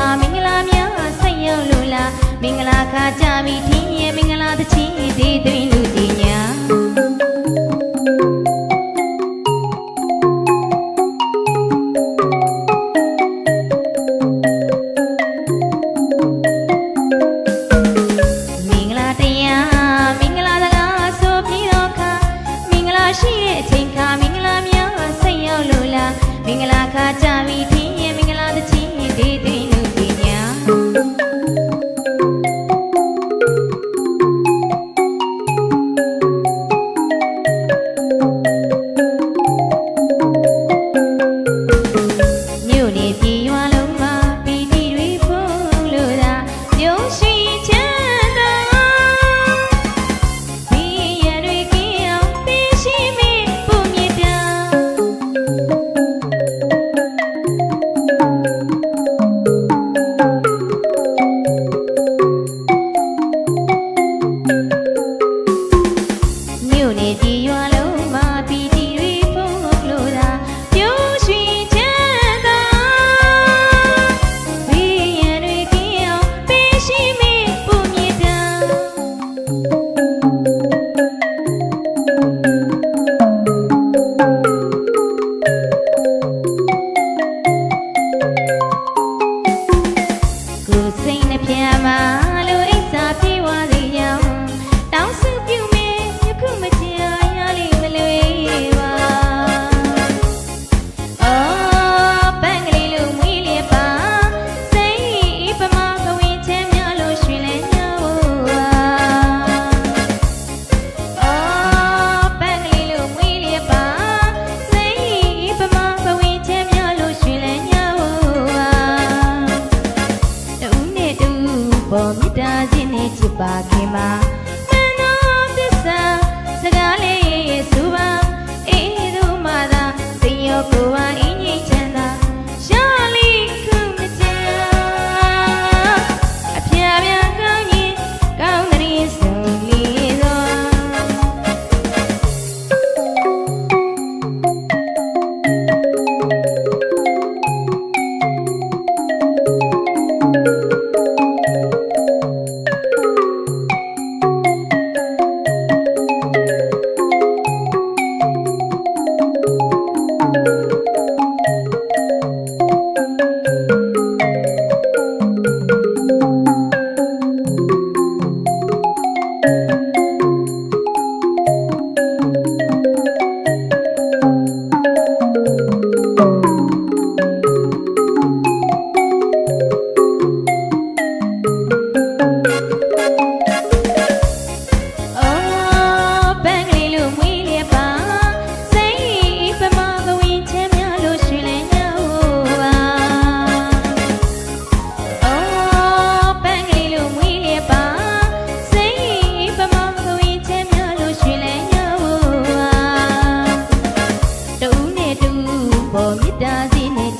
ခါမင်္ဂလာများဆက်ရောက်လို့လားမင်္ဂလာခါကြပြီထင်းရဲ့မင်္ဂလာတချင်းဒီသွင်း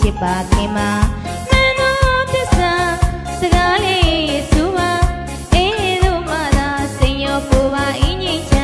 ဖြစ်ပါခင်မှာမနောသစ္စာစကားလေးဆိုပါအေးတို့မှသာစိတ်ရောပူပါအင်းငိမ့်ချ